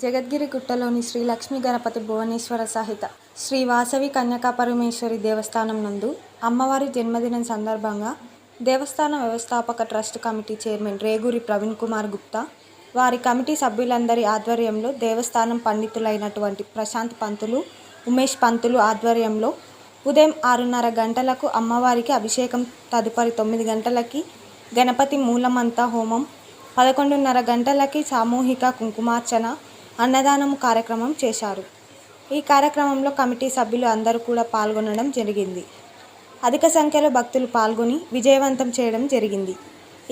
జగద్గిరి గుట్టలోని శ్రీ లక్ష్మీ గణపతి భువనేశ్వర సహిత శ్రీ వాసవి కన్యకాపరమేశ్వరి దేవస్థానం నందు అమ్మవారి జన్మదినం సందర్భంగా దేవస్థాన వ్యవస్థాపక trust committee chairman Reguri Praveen Kumar Gupta వారి కమిటీ సభ్యులందరి ఆధ్వర్యంలో దేవస్థానం పండితులైనటువంటి ప్రశాంత్ పంతులు ఉమేష్ పంతులు ఆధ్వర్యంలో ఉదయం ఆరున్నర గంటలకు అమ్మవారికి అభిషేకం తదుపరి తొమ్మిది గంటలకి గణపతి మూలమంతా హోమం పదకొండున్నర గంటలకి సామూహిక కుంకుమార్చన అన్నదానం కార్యక్రమం చేశారు. ఈ కార్యక్రమంలో కమిటీ సభ్యులు అందరూ కూడా పాల్గొనడం జరిగింది. అధిక సంఖ్యలో భక్తులు పాల్గొని విజయవంతం చేయడం జరిగింది.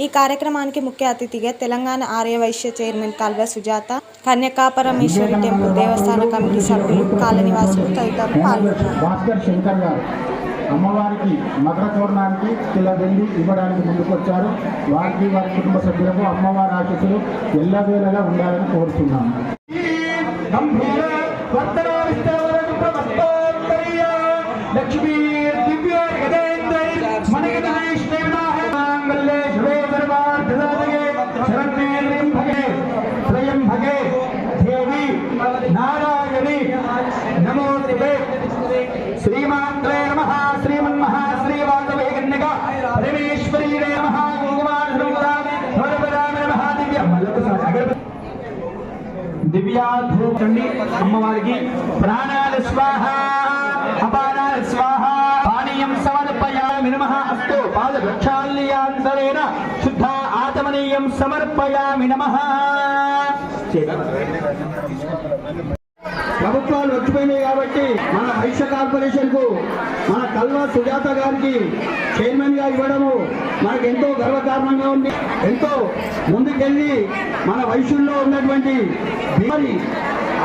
ఈ కార్యక్రమానికి ముఖ్య అతిథిగా తెలంగాణ ఆర్యవైశ్య చైర్మన్ కాల్వ సుజాత కన్యకాపరమేశ్వరి టెంపుల్ దేవస్థాన కమిటీ సభ్యులు కాలనివాసులు తదితరులు పాల్గొన్నారు. అమ్మవారికి మకర తోరణానికి కిలో ఇవ్వడానికి ముందుకొచ్చారు. వారికి వారి కుటుంబ సభ్యులకు అమ్మవారి ఆశీస్సులు ఎల్లవేళలా ఉండాలని కోరుతున్నాము. गंभीर वर्तना विस्तार प्रवर्तोत्तरीय लक्ष्मी दिव्य गदेन्द्र मणिगणेश देवनाः मांगल्ये शुभे सर्वार प्रदादगे शरणेन्द्रिं भगे स्वयं भगे देवी, नारायणी, नमो दिवे श्रीमात्रे नमः, श्रीमन्महा श्रीवादवे गन्निका परमेश्वरी रे नमः गोवान सर्वदा भगवदा नमः, दिव्य दिव्याथ కూర్చోండి అమ్మవారికి ప్రాణాల స్వాహ అపానాల స్వాహ. పానీయం సమర్పయామి నమః. అస్తు పాదవృక్షాల్యాంతరేణ శుద్ధ ఆత్మనీయం సమర్పయామి నమః. ప్రభుత్వాలు వచ్చిపోయినాయి కాబట్టి మన వైశ్య కార్పొరేషన్కు మన కల్వా సుజాత గారికి చైర్మన్ మనకు ఎంతో గర్వకారణంగా ఉంది. ఎంతో ముందుకెళ్ళి మన వయసుల్లో ఉన్నటువంటి మరి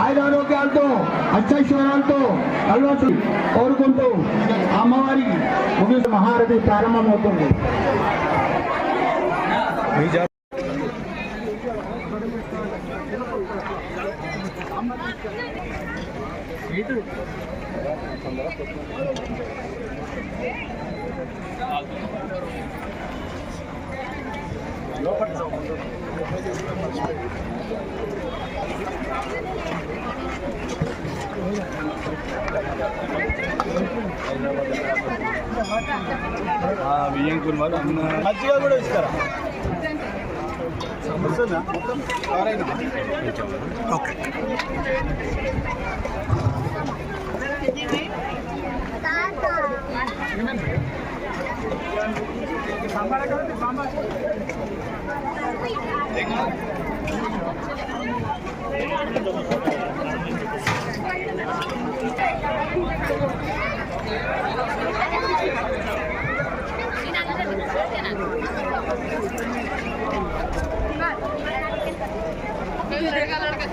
ఆయురారోగ్యాలతో అష్టైశ్వర్యాలతో కలవచ్చు కోరుకుంటూ అమ్మవారి ముగిసిన మహారథి ప్రారంభమవుతుంది. బియ్యం కుర్మాలు అన్న మజ్జిగ కూడా ఇస్తారా? వస్తుందా? మొత్తం Quiero regalarle.